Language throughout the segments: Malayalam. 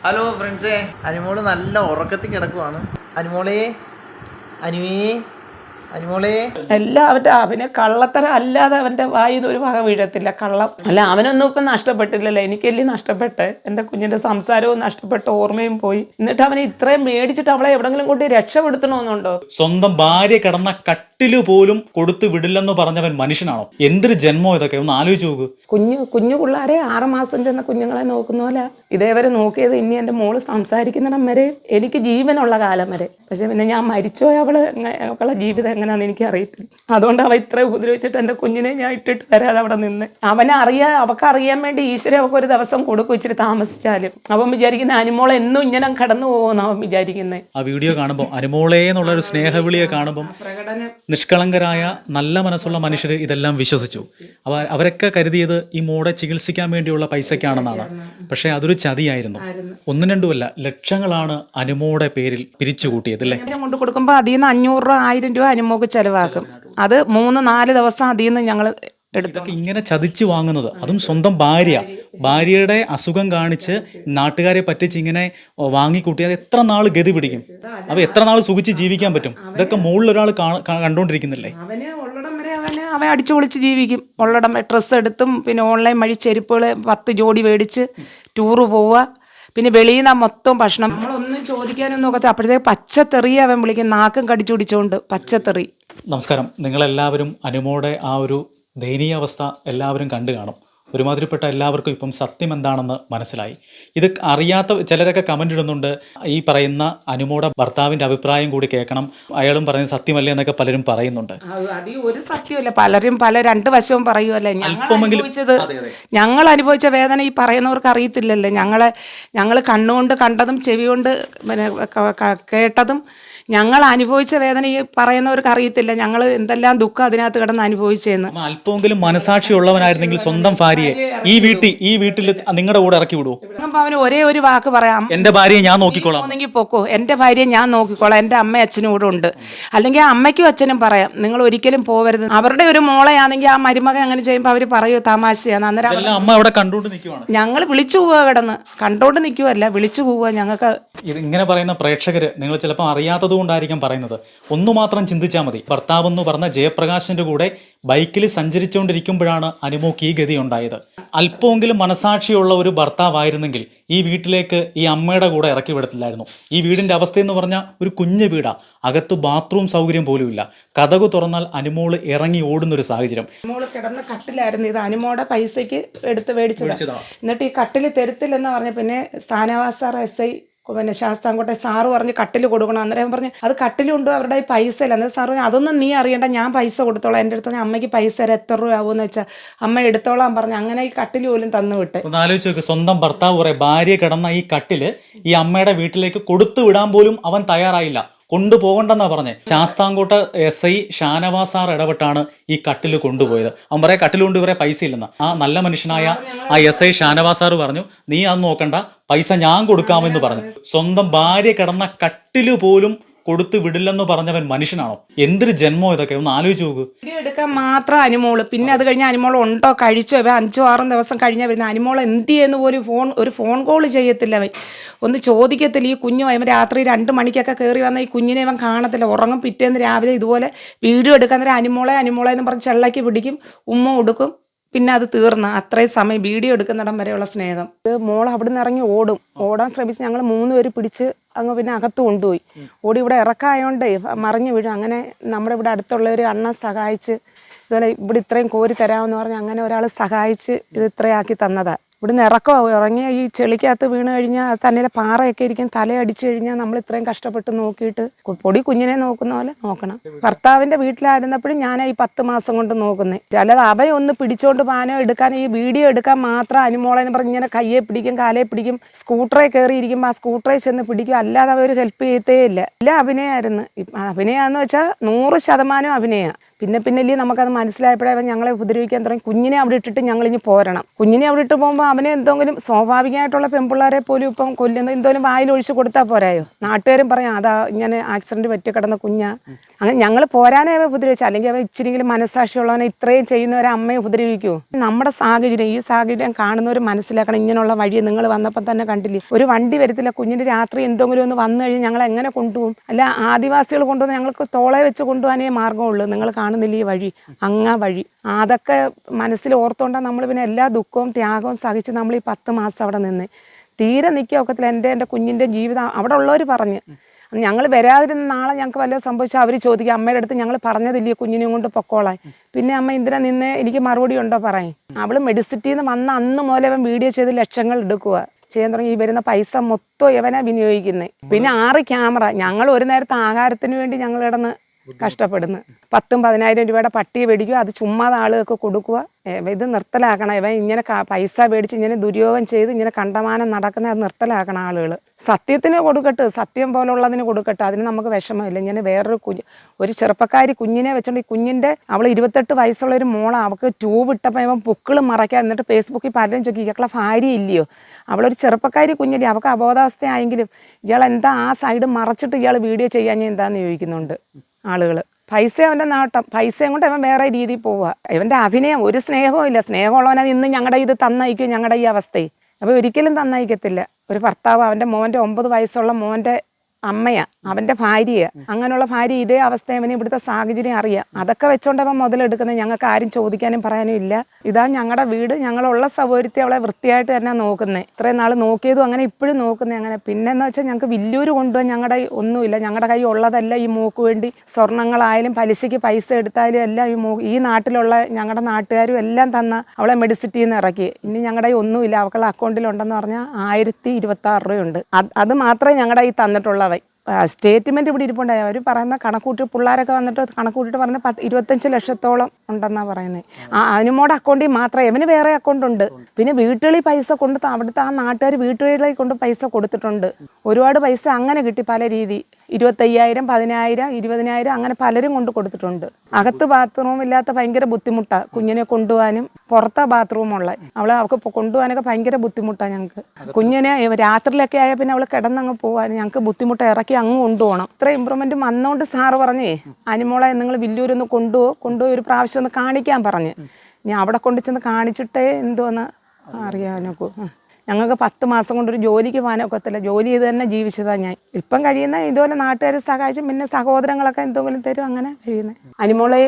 ഹലോ ഫ്രണ്ട്സേ അനുമോൾ നല്ല ഉറക്കത്തിൽ കിടക്കുവാണ്. അനുമോളെ അനുവേ. എല്ലാം അവന്റെ അവന് കള്ളത്തരം അല്ലാതെ അവന്റെ വായിൽ ഒരു വക വീഴത്തില്ല. കള്ളം. അല്ല അവനൊന്നും ഇപ്പം നഷ്ടപ്പെട്ടില്ലല്ലോ. എനിക്കല്ലേ നഷ്ടപ്പെട്ട്. എന്റെ കുഞ്ഞിന്റെ സംസാരവും നഷ്ടപ്പെട്ട് ഓർമ്മയും പോയി. എന്നിട്ട് അവനെ ഇത്രയും മേടിച്ചിട്ട് അവളെ എവിടെങ്കിലും കൊണ്ട് രക്ഷപ്പെടുത്തണമെന്നുണ്ടോ? സ്വന്തം ഭാര്യ കിടന്ന കട്ടിൽ പോലും കൊടുത്തു വിടില്ലെന്ന് പറഞ്ഞവൻ മനുഷ്യനാണോ? എന്തൊരു ജന്മം ഇതൊക്കെ? ഒന്ന് ആലോചിച്ച് നോക്ക്. കുഞ്ഞു കുഞ്ഞു പിള്ളേരെ ആറുമാസം ചെന്ന കുഞ്ഞുങ്ങളെ നോക്കുന്ന പോലെ ഇതേവരെ നോക്കിയത് ഇനി എന്റെ മോൾ സംസാരിക്കുന്നിടം വരെ എനിക്ക് ജീവനുള്ള കാലം വരെ. പക്ഷെ പിന്നെ ഞാൻ മരിച്ചോ അവൾ അവളെ ജീവിതം എങ്ങനെയാണെന്ന് എനിക്ക് അറിയത്തില്ല അതുകൊണ്ട് അവ ഇത്ര ഉപദ്രവിച്ചിട്ട് എന്റെ കുഞ്ഞിനെ ഞാൻ ഇട്ടിട്ട് വരാതെ അവിടെ നിന്ന്. അവനെ അറിയാൻ അവൾക്ക് അറിയാൻ വേണ്ടി ഈശ്വരൻ അവൾക്ക് ഒരു ദിവസം കൊടുക്കും ഇച്ചിരി താമസിച്ചാലും. അവൻ വിചാരിക്കുന്ന അനുമോളെ എന്നും ഇങ്ങനെ കടന്നു പോകുമെന്ന് അവൻ വിചാരിക്കുന്നത് ആ വീഡിയോ കാണുമ്പോൾ അനുമോളെ എന്നുള്ള ഒരു സ്നേഹവിളിയെ കാണുമ്പോൾ നിഷ്കളങ്കരായ നല്ല മനസ്സുള്ള മനുഷ്യർ ഇതെല്ലാം വിശ്വസിച്ചു. അവ അവരൊക്കെ കരുതിയത് ഈ മോടെ ചികിത്സിക്കാൻ വേണ്ടിയുള്ള പൈസയ്ക്കാണെന്നാണ്. പക്ഷേ അതൊരു ചതിയായിരുന്നു. ഒന്നും രണ്ടുമല്ല ലക്ഷങ്ങളാണ് അനുമോടെ പേരിൽ പിരിച്ചുകൂട്ടിയത് അല്ലേ? കൊണ്ട് കൊടുക്കുമ്പോൾ അതിൽ നിന്ന് അഞ്ഞൂറ് രൂപ ആയിരം രൂപ അനുമോക്ക് ചെലവാക്കും. അത് മൂന്ന് നാല് ദിവസം അതിൽ നിന്ന് ഞങ്ങൾ എടുത്തൊക്കെ ഇങ്ങനെ ചതിച്ചു വാങ്ങുന്നത്. അതും സ്വന്തം ഭാര്യ. ഭാര്യയുടെ അസുഖം കാണിച്ച് നാട്ടുകാരെ പറ്റിച്ച് ഇങ്ങനെ വാങ്ങിക്കൂട്ടി. അത് എത്ര നാൾ ഗതി പിടിക്കും? അവ എത്ര നാൾ സുഖിച്ച് ജീവിക്കാൻ പറ്റും? ഇതൊക്കെ മുകളിൽ ഒരാൾ കണ്ടുകൊണ്ടിരിക്കുന്നില്ലേ അവന് ഉള്ളടം വരെ അവന് അവൻ അടിച്ചു പൊളിച്ച് ജീവിക്കും. ഉള്ളടം ഡ്രസ്സ് എടുത്തും പിന്നെ ഓൺലൈൻ വഴി ചെരുപ്പുകൾ പത്ത് ജോഡി മേടിച്ച് ടൂറ് പോവുക. പിന്നെ വെളിയിൽ നിന്ന് മൊത്തം ഭക്ഷണം. നമ്മളൊന്നും ചോദിക്കാനൊന്നും നോക്കത്തില്ല അപ്പോഴത്തേക്ക് പച്ചത്തെറി അവൻ വിളിക്കും. നാക്കും കടിച്ചു പിടിച്ചോണ്ട് പച്ചത്തെറി. നമസ്കാരം. നിങ്ങളെല്ലാവരും അനുമോടെ ആ ഒരു ദയനീയാവസ്ഥ എല്ലാവരും കണ്ടു കാണും. ഒരുമാതിരിപ്പെട്ട എല്ലാവർക്കും ഇപ്പം സത്യം എന്താണെന്ന് മനസ്സിലായി. ഇത് അറിയാത്ത ചിലരൊക്കെ കമന്റ് ഇടുന്നുണ്ട്. ഈ പറയുന്ന അനുമോടെ ഭർത്താവിന്റെ അഭിപ്രായം കൂടി കേൾക്കണം. അയാളും പറയുന്നത് സത്യമല്ലേ എന്നൊക്കെ പലരും പറയുന്നുണ്ട്. ഒരു സത്യമല്ല. പലരും പല രണ്ട് വശവും പറയുമല്ലേ ഞങ്ങൾ അനുഭവിച്ചത്. ഞങ്ങൾ അനുഭവിച്ച വേദന ഈ പറയുന്നവർക്ക് അറിയത്തില്ലല്ലേ? ഞങ്ങളെ ഞങ്ങൾ കണ്ണുകൊണ്ട് കണ്ടതും ചെവി കൊണ്ട് കേട്ടതും ഞങ്ങൾ അനുഭവിച്ച വേദന ഈ പറയുന്നവർക്ക് അറിയത്തില്ല. ഞങ്ങൾ എന്തെല്ലാം ദുഃഖം അതിനകത്ത് കിടന്ന് അനുഭവിച്ചെന്ന്. അല്പമെങ്കിലും മനസാക്ഷി ഉള്ളവനായിരുന്നെങ്കിൽ സ്വന്തം ഭാര്യയെ ഈ വീട്ടിൽ ഈ വീട്ടിൽ നിങ്ങളുടെ കൂടെ ഇറക്കി വിടുവോ? അവന് ഒരേ ഒരു വാക്ക് പറയാം. എന്റെ ഭാര്യയെ ഞാൻ നോക്കിക്കോളാം. പോന്നെങ്കിൽ പൊക്കോ. എന്റെ ഭാര്യയെ ഞാൻ നോക്കിക്കോളാം. എന്റെ അമ്മ അച്ഛനും കൂടെ ഉണ്ട്. അല്ലെങ്കിൽ ആ അമ്മയ്ക്കും അച്ഛനും പറയാം. നിങ്ങൾ ഒരിക്കലും പോവരുത്. അവരുടെ ഒരു മോളെയാണെങ്കിൽ ആ മരുമകൻ അങ്ങനെ ചെയ്യുമ്പോൾ അവർ പറയൂ തമാശയാണ്. അന്നേരം അമ്മ അവിടെ കണ്ടുകൊണ്ട് നിൽക്കുവാണ്. ഞങ്ങൾ വിളിച്ചു പോവുക കിടന്ന്. കണ്ടോണ്ട് നിൽക്കുവല്ല വിളിച്ചു പോവുക ഞങ്ങൾക്ക്. ഇത് ഇങ്ങനെ പറയുന്ന പ്രേക്ഷകര് നിങ്ങൾ ചിലപ്പോൾ അറിയാത്തത് കൊണ്ടായിരിക്കും പറയുന്നത്. ഒന്നു മാത്രം ചിന്തിച്ചാൽ മതി. ഭർത്താവ് എന്ന് പറഞ്ഞ ജയപ്രകാശിന്റെ കൂടെ ബൈക്കിൽ സഞ്ചരിച്ചുകൊണ്ടിരിക്കുമ്പോഴാണ് അനുമോക്ക് ഈ ഗതി ഉണ്ടായത്. അല്പമെങ്കിലും മനസാക്ഷിയുള്ള ഒരു ഭർത്താവായിരുന്നെങ്കിൽ ഈ വീട്ടിലേക്ക് ഈ അമ്മയുടെ കൂടെ ഇറക്കി വിടത്തില്ലായിരുന്നു. ഈ വീടിന്റെ അവസ്ഥയെന്ന് പറഞ്ഞാൽ ഒരു കുഞ്ഞു വീടാണ് അകത്ത് ബാത്റൂം സൗകര്യം പോലുമില്ല കഥകു തുറന്നാൽ അനുമോൾ ഇറങ്ങി ഓടുന്ന ഒരു സാഹചര്യം. അനുമോൾ കിടന്ന കട്ടിലായിരുന്നു. ഇത് അനുമോടെ പൈസയ്ക്ക് എടുത്ത് മേടിച്ചത്. എന്നിട്ട് ഈ കട്ടിൽ തരുത്തില്ലെന്ന് പറഞ്ഞ പിന്നെ സ്ഥാനവാസാർ എസ് ഐ പിന്നെ ശാസ്താംകോട്ടെ സാറ് പറഞ്ഞ് കട്ടിൽ കൊടുക്കണം അന്നേരം പറഞ്ഞു അത് കട്ടിലുണ്ടോ അവരുടെ പൈസ ഇല്ല. അന്നേരം സാറ് അതൊന്നും നീ അറിയണ്ട ഞാൻ പൈസ കൊടുത്തോളാം. എന്റെ അടുത്ത് അമ്മയ്ക്ക് പൈസ തരാം എത്ര രൂപ എന്ന് വെച്ചാൽ അമ്മ എടുത്തോളാം പറഞ്ഞു. അങ്ങനെ ഈ കട്ടിൽ പോലും തന്നു വിട്ട്. ഒന്ന് ആലോചിച്ച് നോക്ക് സ്വന്തം ഭർത്താവ് പറയാം ഭാര്യ കിടന്ന ഈ കട്ടിൽ ഈ അമ്മയുടെ വീട്ടിലേക്ക് കൊടുത്തു വിടാൻ പോലും അവൻ തയ്യാറായില്ല. കൊണ്ടുപോകണ്ടെന്നാ പറഞ്ഞത് ശാസ്താംകോട്ട എസ് ഐ ഷാനവാസാർ ഇടപെട്ടാണ് ഈ കട്ടിൽ കൊണ്ടുപോയത്. അവൻ കട്ടിൽ കൊണ്ട് ഇവരെ പൈസ ഇല്ലെന്ന്. ആ നല്ല മനുഷ്യനായ ആ എസ് ഐ ഷാനവാസാർ പറഞ്ഞു നീ അത് നോക്കണ്ട പൈസ ഞാൻ കൊടുക്കാമെന്ന് പറഞ്ഞു. സ്വന്തം ഭാര്യ കിടന്ന കട്ടിൽ പോലും കൊടുത്തു വിടില്ലെന്ന് പറഞ്ഞവൻ മനുഷ്യനാണോ? എന്തൊരു ജന്മോ ഇതൊക്കെ? ഒന്ന് ആലോചിച്ച് നോക്ക്. വീഡിയോ എടുക്കാൻ മാത്രം അനുമോൾ. പിന്നെ അത് കഴിഞ്ഞ അനിമോൾ ഉണ്ടോ? കഴിച്ചോ? അവ അഞ്ചോ ആറും ദിവസം കഴിഞ്ഞ വരുന്ന. അനിമോൾ എന്ത് ചെയ്യുന്ന ഒരു ഫോൺ ഒരു ഫോൺ കോൾ ചെയ്യത്തില്ല അവൻ. ഒന്ന് ചോദിക്കത്തില്ല. ഈ കുഞ്ഞു അവൻ രാത്രി രണ്ട് മണിക്കൊക്കെ കയറി വന്ന ഈ കുഞ്ഞിനെ അവൻ കാണത്തില്ല. ഉറങ്ങും പിറ്റേന്ന് രാവിലെ ഇതുപോലെ വീഡിയോ എടുക്കാൻ നേരം അനിമോളെ അനുമോളെ എന്ന് പറഞ്ഞ് ചെള്ളയ്ക്ക് പിടിക്കും. ഉമ്മ കൊടുക്കും പിന്നെ അത് തീർന്ന് അത്രയും സമയം വീഡിയോ എടുക്കുന്നിടം വരെയുള്ള സ്നേഹം. മോൾ അവിടെ നിന്ന് ഇറങ്ങി ഓടും. ഓടാൻ ശ്രമിച്ച് ഞങ്ങൾ മൂന്ന് പേര് പിടിച്ച് അങ്ങ് പിന്നെ അകത്ത് കൊണ്ടുപോയി. ഓടി ഇവിടെ ഇറക്കായോണ്ടേ മറിഞ്ഞു വീഴും. അങ്ങനെ നമ്മുടെ ഇവിടെ അടുത്തുള്ള ഒരു അണ്ണൻ സഹായിച്ച് ഇതുപോലെ ഇവിടെ ഇത്രയും കോരി തരാമെന്ന് പറഞ്ഞ് അങ്ങനെ ഒരാൾ സഹായിച്ച് ഇത് ഇത്രയാക്കി തന്നതാ. ഇവിടുന്ന് ഇറക്കോ ഇറങ്ങിയ ഈ ചെളിക്കകത്ത് വീണ് കഴിഞ്ഞാൽ തന്നെ പാറയൊക്കെ ഇരിക്കും. തലയടിച്ചു കഴിഞ്ഞാൽ നമ്മൾ ഇത്രയും കഷ്ടപ്പെട്ട് നോക്കിയിട്ട് പൊടി കുഞ്ഞിനെ നോക്കുന്ന പോലെ നോക്കണം. ഭർത്താവിന്റെ വീട്ടിലായിരുന്നപ്പോഴും ഞാൻ ഈ പത്ത് മാസം കൊണ്ട് നോക്കുന്നത് അല്ലാതെ അവയെ ഒന്ന് പിടിച്ചോണ്ട് പാനോ എടുക്കാൻ ഈ വീഡിയോ എടുക്കാൻ മാത്രം അനുമോളെന്ന് പറഞ്ഞ് ഇങ്ങനെ കയ്യെ പിടിക്കും കാലേ പിടിക്കും സ്കൂട്ടറെ കയറിയിരിക്കുമ്പോൾ ആ സ്കൂട്ടറെ ചെന്ന് പിടിക്കും. അല്ലാതെ അവർ ഹെൽപ്പ് ചെയ്യത്തേ ഇല്ല. എല്ലാം അഭിനയമായിരുന്നു അഭിനയാന്ന് വെച്ചാൽ നൂറ് ശതമാനം അഭിനയ. പിന്നെ പിന്നെ പിന്നല്ലേ നമുക്കത് മനസ്സിലായപ്പോഴേ അവൻ ഞങ്ങളെ ഉപദ്രവിക്കാൻ തുടങ്ങി. കുഞ്ഞിനെ അവിടെ ഇട്ടിട്ട് ഞങ്ങൾ ഇനി പോരണം. കുഞ്ഞിനെ അവിടെ ഇട്ട് പോകുമ്പോൾ അവനെ എന്തെങ്കിലും സ്വാഭാവികമായിട്ടുള്ള പെൺപിള്ളേരെ പോലും ഇപ്പം കൊല്ലുന്ന എന്തെങ്കിലും വായിൽ ഒഴിച്ച് കൊടുത്താൽ പോരായോ? നാട്ടുകാരും പറയാം അതാ ഇങ്ങനെ ആക്സിഡന്റ് പറ്റി കിടന്ന കുഞ്ഞാ. അങ്ങനെ ഞങ്ങൾ പോരാനേ അവൻ ഉപദ്രവിച്ചു. അല്ലെങ്കിൽ അവൻ ഇച്ചിരിയെങ്കിലും മനസ്സാക്ഷിയുള്ളവനെ ഇത്രയും ചെയ്യുന്നവരെ അമ്മയെ ഉപദ്രവിക്കൂ. നമ്മുടെ സാഹചര്യം ഈ സാഹചര്യം കാണുന്നവർ മനസ്സിലാക്കണം ഇങ്ങനെയുള്ള വഴി നിങ്ങൾ വന്നപ്പോൾ തന്നെ കണ്ടില്ലേ? ഒരു വണ്ടി വരത്തില്ല കുഞ്ഞിന് രാത്രി എന്തെങ്കിലും ഒന്ന് വന്നു കഴിഞ്ഞാൽ ഞങ്ങൾ എങ്ങനെ കൊണ്ടുപോകും? അല്ല ആദിവാസികൾ കൊണ്ടുവന്ന് ഞങ്ങൾക്ക് തോളെ വെച്ച് കൊണ്ടുപോകാനേ മാർഗമുള്ളൂ നിങ്ങൾ കാണുന്നില്ല ഈ വഴി അങ്ങ വഴി. അതൊക്കെ മനസ്സിൽ ഓർത്തുകൊണ്ടാണ് നമ്മൾ പിന്നെ എല്ലാ ദുഃഖവും ത്യാഗവും സഹിച്ച് നമ്മൾ ഈ പത്ത് മാസം അവിടെ നിന്ന്. തീരെ നിൽക്കുക ഒക്കത്തില്ല. എന്റെ എന്റെ കുഞ്ഞിന്റെ ജീവിതം അവിടെ ഉള്ളവർ പറഞ്ഞ്. ഞങ്ങൾ വരാതിരുന്ന നാളെ ഞങ്ങൾക്ക് വല്ലതും സംഭവിച്ചാൽ അവർ ചോദിക്കും. അമ്മയുടെ അടുത്ത് ഞങ്ങൾ പറഞ്ഞതില്ലേ കുഞ്ഞിനെയും കൊണ്ട് പൊക്കോളാൻ? പിന്നെ അമ്മ ഇന്ദിര നിന്ന് എനിക്ക് മറുപടി ഉണ്ടോ പറയും. അവൾ മെഡിസിറ്റിയിൽ നിന്ന് വന്ന അന്ന് മുതൽ അവൻ വീഡിയോ ചെയ്ത് ലക്ഷങ്ങൾ എടുക്കുക ചെയ്യാൻ തുടങ്ങി. ഈ വരുന്ന പൈസ മൊത്തം ഇവനാ വിനിയോഗിക്കുന്നത് പിന്നെ ആറ് ക്യാമറ. ഞങ്ങൾ ഒരു നേരത്തെ ആഹാരത്തിന് വേണ്ടി ഞങ്ങൾ കിടന്ന് കഷ്ടപ്പെടുന്നു. പത്തും പതിനായിരം രൂപയുടെ പട്ടി മേടിക്കുക അത് ചുമ്മാതെ ആളുകൾക്ക് കൊടുക്കുക ഇത് നിർത്തലാക്കണം. ഇവ ഇങ്ങനെ പൈസ മേടിച്ച് ഇങ്ങനെ ദുര്യോഗം ചെയ്ത് ഇങ്ങനെ കണ്ടമാനം നടക്കുന്ന അത് നിർത്തലാക്കണം ആളുകൾ സത്യത്തിന് കൊടുക്കട്ടെ സത്യം പോലുള്ളതിന് കൊടുക്കട്ടെ അതിന് നമുക്ക് വിഷമമില്ല. ഇങ്ങനെ വേറൊരു കുഞ്ഞ് ഒരു ചെറുപ്പക്കാരി കുഞ്ഞിനെ വെച്ചോണ്ട് ഈ കുഞ്ഞിന്റെ അവൾ ഇരുപത്തെട്ട് വയസ്സുള്ള ഒരു മോളാണ് അവൾക്ക് ട്യൂബ് ഇട്ടപ്പോൾ ഇവൻ പുക്കിളും മറയ്ക്കാൻ എന്നിട്ട് ഫേസ്ബുക്കിൽ പലരും ചോദിക്കും ഇയാളെ ഭാര്യ ഇല്ലയോ? അവളൊരു ചെറുപ്പക്കാരി കുഞ്ഞില്ലേ അവൾക്ക് അബോധാവസ്ഥയായെങ്കിലും ഇയാൾ എന്താ ആ സൈഡ് മറച്ചിട്ട് ഇയാൾ വീഡിയോ ചെയ്യാൻ എന്താന്ന് ചോദിക്കുന്നുണ്ട്. ആളുകൾ പൈസ അവന്റെ നാട്ടം. പൈസയും കൊണ്ട് അവൻ വേറെ രീതിയിൽ പോവുക ഇവന്റെ അഭിനയം ഒരു സ്നേഹവും ഇല്ല. സ്നേഹമുള്ളവനെ ഇന്ന് ഞങ്ങളുടെ ഇത് തന്നയക്കും ഞങ്ങളുടെ ഈ അവസ്ഥയെ അപ്പോൾ ഒരിക്കലും തന്നയക്കത്തില്ല. ഒരു ഭർത്താവ് അവന്റെ മോന്റെ ഒമ്പത് വയസ്സുള്ള മോന്റെ അമ്മയാ അവന്റെ ഭാര്യയാ. അങ്ങനെയുള്ള ഭാര്യ ഇതേ അവസ്ഥ അവന് ഇവിടുത്തെ സാഹചര്യം അറിയാം. അതൊക്കെ വെച്ചോണ്ട് അവൻ മുതലെടുക്കുന്നത് ഞങ്ങൾക്ക് ആരും ചോദിക്കാനും പറയാനും ഇല്ല. ഇതാ ഞങ്ങളുടെ വീട് ഞങ്ങളുള്ള സൗകര്യത്തെ അവളെ വൃത്തിയായിട്ട് തന്നെ നോക്കുന്നത് ഇത്രയും നാൾ നോക്കിയതും അങ്ങനെ ഇപ്പോഴും നോക്കുന്നത് അങ്ങനെ. പിന്നെന്ന് വെച്ചാൽ ഞങ്ങൾക്ക് വലിയൊരു കൊണ്ടുപോകാൻ ഞങ്ങളുടെ ഒന്നുമില്ല. ഞങ്ങളുടെ കൈ ഉള്ളതല്ല ഈ മൂക്ക് വേണ്ടി സ്വർണങ്ങളായാലും പലിശയ്ക്ക് പൈസ എടുത്താലും എല്ലാം ഈ മൂ ഈ നാട്ടിലുള്ള ഞങ്ങളുടെ നാട്ടുകാരും എല്ലാം തന്ന അവളെ മെഡിസിറ്റിയിൽ നിന്ന് ഇറക്കി. ഇനി ഞങ്ങളുടെ ഒന്നുമില്ല. അവളുടെ അക്കൗണ്ടിലുണ്ടെന്ന് പറഞ്ഞാൽ ആയിരത്തി ഇരുപത്തി ആറ് രൂപയുണ്ട്. അത് അത് മാത്രമേ ഞങ്ങളുടെ ഈ തന്നിട്ടുള്ളവ സ്റ്റേറ്റ്മെന്റ് ഇവിടെ ഇരിപ്പുണ്ടായി അവർ പറയുന്ന കണക്കൂട്ടി പിള്ളേരൊക്കെ വന്നിട്ട് കണക്കൂട്ടിട്ട് പറഞ്ഞ പത്ത് ഇരുപത്തഞ്ച് ലക്ഷത്തോളം ഉണ്ടെന്നാണ് പറയുന്നത് ആ അതിനുമോടെ അക്കൗണ്ടിൽ മാത്രമേ ഇവന് വേറെ അക്കൗണ്ട് ഉണ്ട്. പിന്നെ വീട്ടുകളിൽ പൈസ കൊണ്ട് അവിടുത്തെ ആ നാട്ടുകാർ വീട്ടുകളിലേക്ക് കൊണ്ട് പൈസ കൊടുത്തിട്ടുണ്ട്. ഒരുപാട് പൈസ അങ്ങനെ കിട്ടി പല രീതി. ഇരുപത്തയ്യായിരം പതിനായിരം ഇരുപതിനായിരം അങ്ങനെ പലരും കൊണ്ട് കൊടുത്തിട്ടുണ്ട്. അകത്ത് ബാത്റൂം ഇല്ലാത്ത ഭയങ്കര ബുദ്ധിമുട്ടാണ് കുഞ്ഞിനെ കൊണ്ടുപോകാനും പുറത്തെ ബാത്റൂമുള്ള അവളെ അവൾക്ക് കൊണ്ടുപോകാനൊക്കെ ഭയങ്കര ബുദ്ധിമുട്ടാണ് ഞങ്ങൾക്ക് കുഞ്ഞിനെ രാത്രിയിലൊക്കെ ആയാൽ പിന്നെ അവൾ കിടന്നങ്ങ് പോകാൻ ഞങ്ങൾക്ക് ബുദ്ധിമുട്ട് ഇറക്കി അങ്ങ് കൊണ്ടുപോകണം. ഇത്ര ഇമ്പ്രൂവ്മെന്റ് വന്നോണ്ട് സാറ് പറഞ്ഞേ അനിമോളെ നിങ്ങൾ വില്ലൂരൊന്ന് കൊണ്ടുപോകും കൊണ്ടുപോയി ഒരു പ്രാവശ്യം ഒന്ന് കാണിക്കാൻ പറഞ്ഞ്. ഞാൻ അവിടെ കൊണ്ട് ചെന്ന് കാണിച്ചിട്ടേ എന്തോന്ന് അറിയാനൊക്കെ ഞങ്ങൾക്ക് പത്ത് മാസം കൊണ്ട് ഒരു ജോലിക്ക് പോകാനൊക്കത്തില്ല ജോലി ചെയ്ത് തന്നെ ജീവിച്ചതാണ് ഞാൻ. ഇപ്പം കഴിയുന്ന ഇതുപോലെ നാട്ടുകാർ സഹായിച്ചും പിന്നെ സഹോദരങ്ങളൊക്കെ എന്തെങ്കിലും തരും അങ്ങനെ കഴിയുന്നത് അനിമോളെ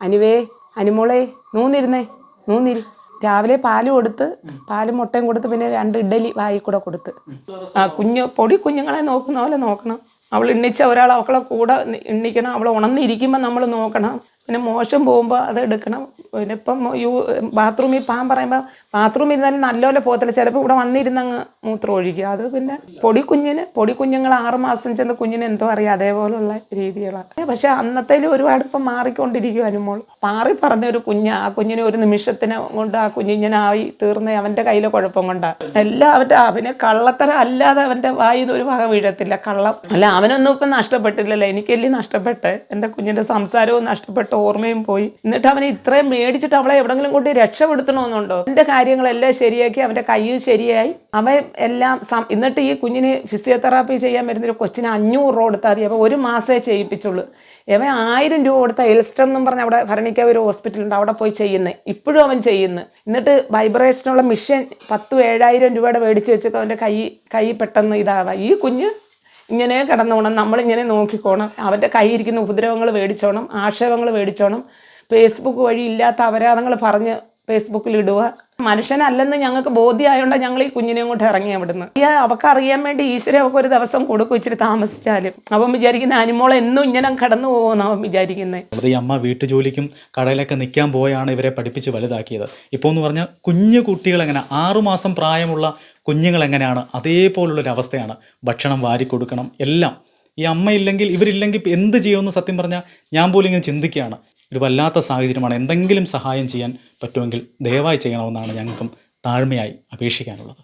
അനിവേ അനിമോളെ നൂന്നിരുന്നേ നൂന്നിരി. രാവിലെ പാൽ കൊടുത്ത് പാലും മുട്ടയും കൊടുത്ത് പിന്നെ രണ്ട് ഇഡലി വായി കൂടെ കൊടുത്ത്. ആ കുഞ്ഞ് പൊടി കുഞ്ഞുങ്ങളെ നോക്കുന്ന പോലെ നോക്കണം. അവൾ എണ്ണിച്ച ഒരാൾ അവളെ കൂടെ എണ്ണിക്കണം. അവൾ ഉണർന്നിരിക്കുമ്പോൾ നമ്മൾ നോക്കണം. പിന്നെ മോശം പോകുമ്പോൾ അത് എടുക്കണം. പിന്നെ ഇപ്പം യൂ ബാത്റൂമിൽ പാൻ പറയുമ്പോൾ ബാത്റൂമിൽ ഇരുന്നാലും നല്ലപോലെ പോകത്തില്ല. ചിലപ്പോൾ ഇവിടെ വന്നിരുന്നങ്ങ് മൂത്രം ഒഴിക്കുക അത് പിന്നെ പൊടി കുഞ്ഞിന് പൊടി കുഞ്ഞുങ്ങൾ ആറ് മാസം ചെന്ന കുഞ്ഞിന് എന്തോ അറിയാം. അതേപോലുള്ള രീതികളാണ്. പക്ഷെ അന്നത്തേലും ഒരുപാട് ഇപ്പം മാറിക്കൊണ്ടിരിക്കും അനുമോൾ. മാറി പറഞ്ഞ ഒരു കുഞ്ഞ് ആ കുഞ്ഞിനെ ഒരു നിമിഷത്തിന് കൊണ്ട് ആ കുഞ്ഞിങ്ങനെ ആയി തീർന്ന് അവന്റെ കയ്യിലെ കുഴപ്പം കൊണ്ടാണ് എല്ലാം അവന്റെ അവന് കള്ളത്തരം അല്ലാതെ അവന്റെ വായിൽ ഒരു വക വീഴത്തില്ല. കള്ളം. അല്ല അവനൊന്നും ഇപ്പം നഷ്ടപ്പെട്ടില്ലല്ലോ. എനിക്കല്ലേ നഷ്ടപ്പെട്ട് എന്റെ കുഞ്ഞിന്റെ സംസാരവും നഷ്ടപ്പെട്ട. ഓർമ്മയും പോയി. എന്നിട്ട് അവനെ ഇത്രയും മേടിച്ചിട്ട് അവളെ എവിടെങ്കിലും കൊണ്ട് രക്ഷപ്പെടുത്തണമെന്നുണ്ടോ? എന്റെ കാര്യങ്ങളെല്ലാം ശരിയാക്കി അവന്റെ കയ്യും ശരിയായി. അവൻ എല്ലാം എന്നിട്ട് ഈ കുഞ്ഞിന് ഫിസിയോതെറാപ്പി ചെയ്യാൻ വരുന്നൊരു കൊച്ചിന് അഞ്ഞൂറ് രൂപ കൊടുത്താൽ മതി. അപ്പോൾ ഒരു മാസമേ ചെയ്യിപ്പിച്ചുള്ളൂ. ഇവൻ ആയിരം രൂപ കൊടുത്ത എൽസ്റ്റം എന്നും പറഞ്ഞ അവിടെ ഭരണിക്കാവ് ഒരു ഹോസ്പിറ്റലുണ്ട്. അവിടെ പോയി ചെയ്യുന്നത് ഇപ്പോഴും അവൻ ചെയ്യുന്നു. എന്നിട്ട് വൈബ്രേഷനുള്ള മിഷൻ പത്തും ഏഴായിരം രൂപയുടെ മേടിച്ച് വെച്ചൊക്കെ അവന്റെ കൈ കൈ പെട്ടെന്ന് ഇതാവാം ഈ കുഞ്ഞ് ഇങ്ങനെ കിടന്നോണം നമ്മളിങ്ങനെ നോക്കിക്കോണം അവന്റെ കയ്യിരിക്കുന്ന ഉപദ്രവങ്ങൾ മേടിച്ചോണം ആക്ഷേപങ്ങൾ മേടിച്ചോണം ഫേസ്ബുക്ക് വഴി ഇല്ലാത്ത അപരാധങ്ങൾ പറഞ്ഞ് ഫേസ്ബുക്കിൽ ഇടുക മനുഷ്യനല്ലെന്ന് ഞങ്ങൾക്ക് ബോധ്യമായോണ്ട് ഞങ്ങൾ ഈ കുഞ്ഞിനെയും കൊണ്ട് ഇറങ്ങി അവിടുന്ന്. ഈ അവക്ക് അറിയാൻ വേണ്ടി ഈശ്വരൻ അവക്ക് ഒരു ദിവസം കൊടുക്കും ഇച്ചിരി താമസിച്ചാലും. അവൻ വിചാരിക്കുന്ന അനിമോൾ എന്നും ഇങ്ങനെ കടന്നു പോകുമെന്ന് അവൻ വിചാരിക്കുന്നത് അമ്മ ഈ അമ്മ വീട്ടുജോലിക്കും കടയിലൊക്കെ നിൽക്കാൻ പോയാണ് ഇവരെ പഠിപ്പിച്ച് വലുതാക്കിയത്. ഇപ്പോൾ എന്ന് പറഞ്ഞാൽ കുഞ്ഞു കുട്ടികൾ എങ്ങനെ ആറുമാസം പ്രായമുള്ള കുഞ്ഞുങ്ങൾ എങ്ങനെയാണ് അതേപോലുള്ളൊരു അവസ്ഥയാണ് ഭക്ഷണം വാരി കൊടുക്കണം എല്ലാം. ഈ അമ്മയില്ലെങ്കിൽ ഇവരില്ലെങ്കിൽ എന്ത് ചെയ്യുമെന്ന് സത്യം പറഞ്ഞാൽ ഞാൻ പോലും ഇങ്ങനെ ചിന്തിക്കുകയാണ്. ഒരു വല്ലാത്ത സാഹചര്യമാണ്. എന്തെങ്കിലും സഹായം ചെയ്യാൻ പറ്റുമെങ്കിൽ ദയവായി ചെയ്യണമെന്നാണ് ഞങ്ങൾക്കും താഴ്മയായി അപേക്ഷിക്കാനുള്ളത്.